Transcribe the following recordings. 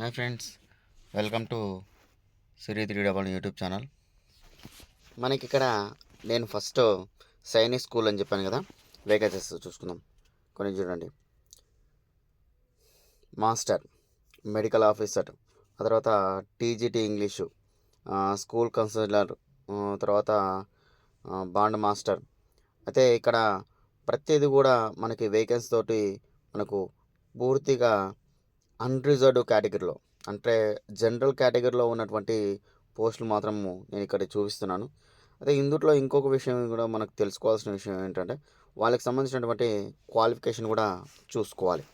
Hi friends welcome to Siri three double YouTube channel. మనకి ఇక్కడ నేను ఫస్ట్ సైనిక్ స్కూల్ అని చెప్పాను కదా వేకెన్సీస్ చూసుకుందాం. కొన్ని చూడండి. మాస్టర్ మెడికల్ ఆఫీసర్ ఆ తర్వాత టీజీటీ ఇంగ్లీషు స్కూల్ కౌన్సిలర్ తర్వాత బాండ్ మాస్టర్ అయితే ఇక్కడ ప్రతిదీ కూడా మనకి వేకెన్సీ తోటి మనకు పూర్తిగా అన్రిజర్వ్డ్ కేటగిరీలో అంటే జనరల్ కేటగిరీలో ఉన్నటువంటి పోస్టులు మాత్రము నేను ఇక్కడ చూపిస్తున్నాను. అదే ఇందులో ఇంకొక విషయం కూడా మనకు తెలుసుకోవాల్సిన విషయం ఏంటంటే వాళ్ళకి సంబంధించినటువంటి క్వాలిఫికేషన్ కూడా చూసుకోవాలి.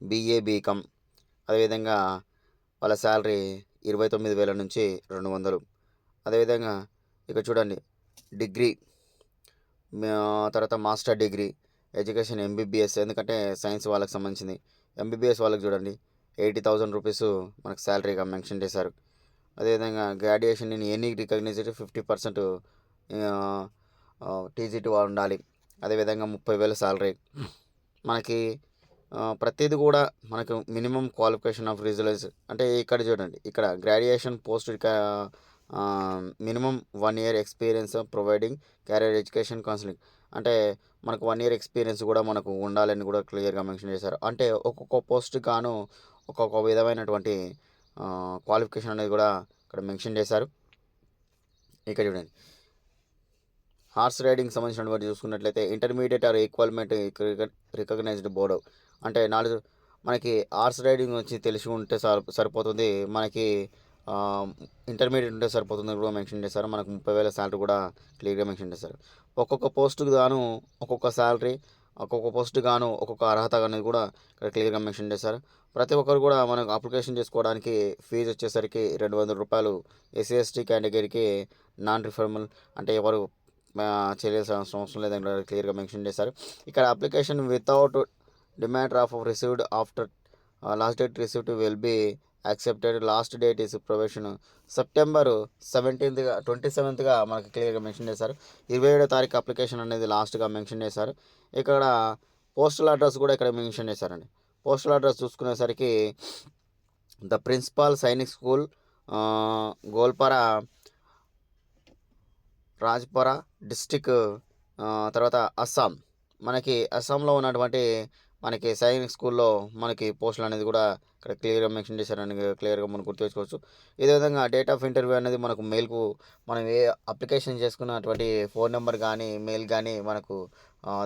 బీఏ బీకామ్ అదేవిధంగా వాళ్ళ శాలరీ ఇరవై తొమ్మిది వేల నుంచి రెండు వందలు. అదేవిధంగా ఇక చూడండి డిగ్రీ తర్వాత మాస్టర్ డిగ్రీ ఎడ్యుకేషన్ ఎంబీబీఎస్ ఎందుకంటే సైన్స్ వాళ్ళకి సంబంధించింది. ఎంబీబీఎస్ వాళ్ళకి చూడండి. ఎయిటీ థౌజండ్ రూపీస్ మనకు శాలరీగా మెన్షన్ చేశారు. అదేవిధంగా గ్రాడ్యుయేషన్ నేను any recognised fifty percent TGT ఉండాలి. అదేవిధంగా ముప్పై వేల శాలరీ. మనకి ప్రతిది కూడా మనకు మినిమం క్వాలిఫికేషన్ ఆఫ్ రిజల్ట్స్ అంటే ఇక్కడ చూడండి. ఇక్కడ graduation post minimum one year experience providing career education counselling. అంటే మనకు వన్ ఇయర్ ఎక్స్పీరియన్స్ కూడా మనకు ఉండాలని కూడా క్లియర్గా మెన్షన్ చేశారు. అంటే ఒక్కొక్క పోస్ట్ గాను ఒక్కొక్క విధమైనటువంటి క్వాలిఫికేషన్ అనేది కూడా ఇక్కడ మెన్షన్ చేశారు. ఇక్కడ చూడండి. హార్స్ రైడింగ్ సంబంధించినటువంటి చూసుకున్నట్లయితే intermediate or equivalent recognised board. అంటే నాలుగు మనకి హార్స్ రైడింగ్ వచ్చి తెలిసి ఉంటే సరిపోతుంది. మనకి ఇంటర్మీడియట్ ఉంటే సరిపోతుంది కూడా మెన్షన్ చేశారు. మనకు ముప్పై వేల శాలరీ కూడా క్లియర్గా మెన్షన్ చేశారు. ఒక్కొక్క పోస్టుకు గాను ఒక్కొక్క శాలరీ ఒక్కొక్క పోస్ట్ గాను ఒక్కొక్క అర్హత అనేది కూడా ఇక్కడ క్లియర్గా మెన్షన్ చేశారు. ప్రతి ఒక్కరు కూడా మనకు అప్లికేషన్ చేసుకోవడానికి ఫీజు వచ్చేసరికి రెండు వందల రూపాయలు ఎస్సీ ఎస్టీ కేటగిరీకి నాన్ రిఫర్మల్ అంటే ఎవరు చేయాల్సిన అవసరం లేదని క్లియర్గా మెన్షన్ చేశారు. ఇక్కడ application without demand of received after last date received will be accepted last date is probation September సెవెంటీన్త్గా twenty సెవెంత్గా మనకి క్లియర్గా మెన్షన్ చేశారు. ఇరవై ఏడో తారీఖు అప్లికేషన్ అనేది లాస్ట్గా మెన్షన్ చేశారు. ఇక్కడ పోస్టల్ అడ్రస్ కూడా ఇక్కడ మెన్షన్ చేశారండి. Postal address చూసుకునేసరికి the principal Sainik school Goalpara Rajpura district తర్వాత అస్సాం. మనకి అస్సాంలో ఉన్నటువంటి మనకి సైనిక్ స్కూల్లో మనకి పోస్టులు అనేది కూడా ఇక్కడ క్లియర్గా మెన్షన్ చేశారని క్లియర్గా మనం గుర్తుంచుకోవచ్చు ఇదే విధంగా డేట్ ఆఫ్ ఇంటర్వ్యూ అనేది మనకు మెయిల్కు మనం ఏ అప్లికేషన్ చేసుకున్నటువంటి ఫోన్ నెంబర్ కానీ మెయిల్ కానీ మనకు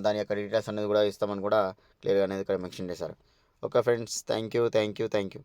దాని యొక్క డీటెయిల్స్ అనేది కూడా ఇస్తామని కూడా క్లియర్గా అనేది ఇక్కడ మెన్షన్ చేశారు. Okay friends thank you thank you thank you